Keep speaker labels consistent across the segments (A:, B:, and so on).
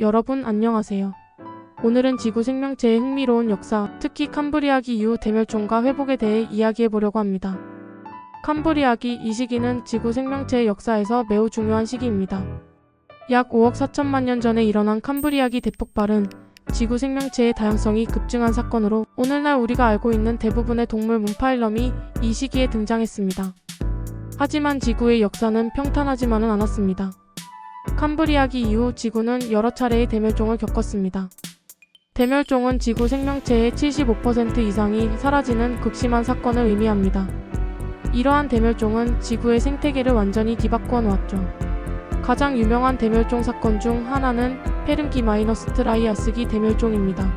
A: 여러분 안녕하세요. 오늘은 지구 생명체의 흥미로운 역사, 특히 캄브리아기 이후 대멸종과 회복에 대해 이야기해 보려고 합니다. 캄브리아기 이 시기는 지구 생명체의 역사에서 매우 중요한 시기입니다. 약 5억 4천만 년 전에 일어난 캄브리아기 대폭발은 지구 생명체의 다양성이 급증한 사건으로 오늘날 우리가 알고 있는 대부분의 동물 문파일럼이 이 시기에 등장했습니다. 하지만 지구의 역사는 평탄하지만은 않았습니다. 캄브리아기 이후 지구는 여러 차례의 대멸종을 겪었습니다. 대멸종은 지구 생명체의 75% 이상이 사라지는 극심한 사건을 의미합니다. 이러한 대멸종은 지구의 생태계를 완전히 뒤바꿔 놓았죠. 가장 유명한 대멸종 사건 중 하나는 페름기 마이너스 트라이아스기 대멸종입니다.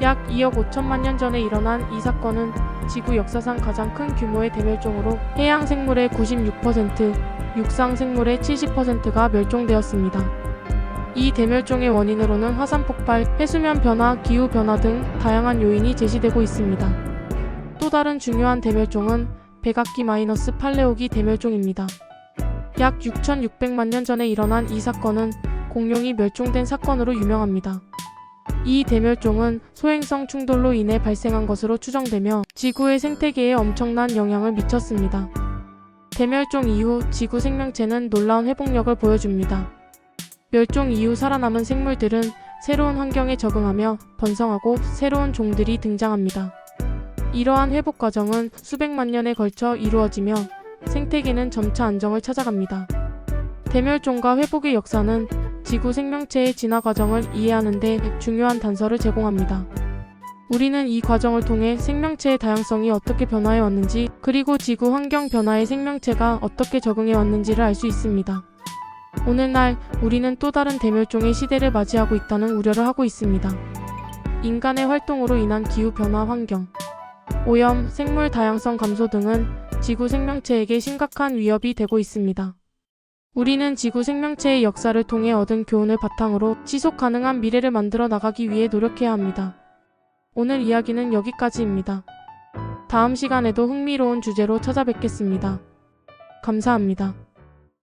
A: 약 2억 5천만 년 전에 일어난 이 사건은 지구 역사상 가장 큰 규모의 대멸종으로 해양 생물의 96%, 육상 생물의 70%가 멸종되었습니다. 이 대멸종의 원인으로는 화산 폭발, 해수면 변화, 기후 변화 등 다양한 요인이 제시되고 있습니다. 또 다른 중요한 대멸종은 백악기 마이너스 팔레오기 대멸종입니다. 약 6,600만 년 전에 일어난 이 사건은 공룡이 멸종된 사건으로 유명합니다. 이 대멸종은 소행성 충돌로 인해 발생한 것으로 추정되며 지구의 생태계에 엄청난 영향을 미쳤습니다. 대멸종 이후 지구 생명체는 놀라운 회복력을 보여줍니다. 멸종 이후 살아남은 생물들은 새로운 환경에 적응하며 번성하고 새로운 종들이 등장합니다. 이러한 회복 과정은 수백만 년에 걸쳐 이루어지며 생태계는 점차 안정을 찾아갑니다. 대멸종과 회복의 역사는 지구 생명체의 진화 과정을 이해하는 데 중요한 단서를 제공합니다. 우리는 이 과정을 통해 생명체의 다양성이 어떻게 변화해 왔는지, 그리고 지구 환경 변화에 생명체가 어떻게 적응해 왔는지를 알 수 있습니다. 오늘날 우리는 또 다른 대멸종의 시대를 맞이하고 있다는 우려를 하고 있습니다. 인간의 활동으로 인한 기후 변화 환경, 오염, 생물 다양성 감소 등은 지구 생명체에게 심각한 위협이 되고 있습니다. 우리는 지구 생명체의 역사를 통해 얻은 교훈을 바탕으로 지속 가능한 미래를 만들어 나가기 위해 노력해야 합니다. 오늘 이야기는 여기까지입니다. 다음 시간에도 흥미로운 주제로 찾아뵙겠습니다. 감사합니다.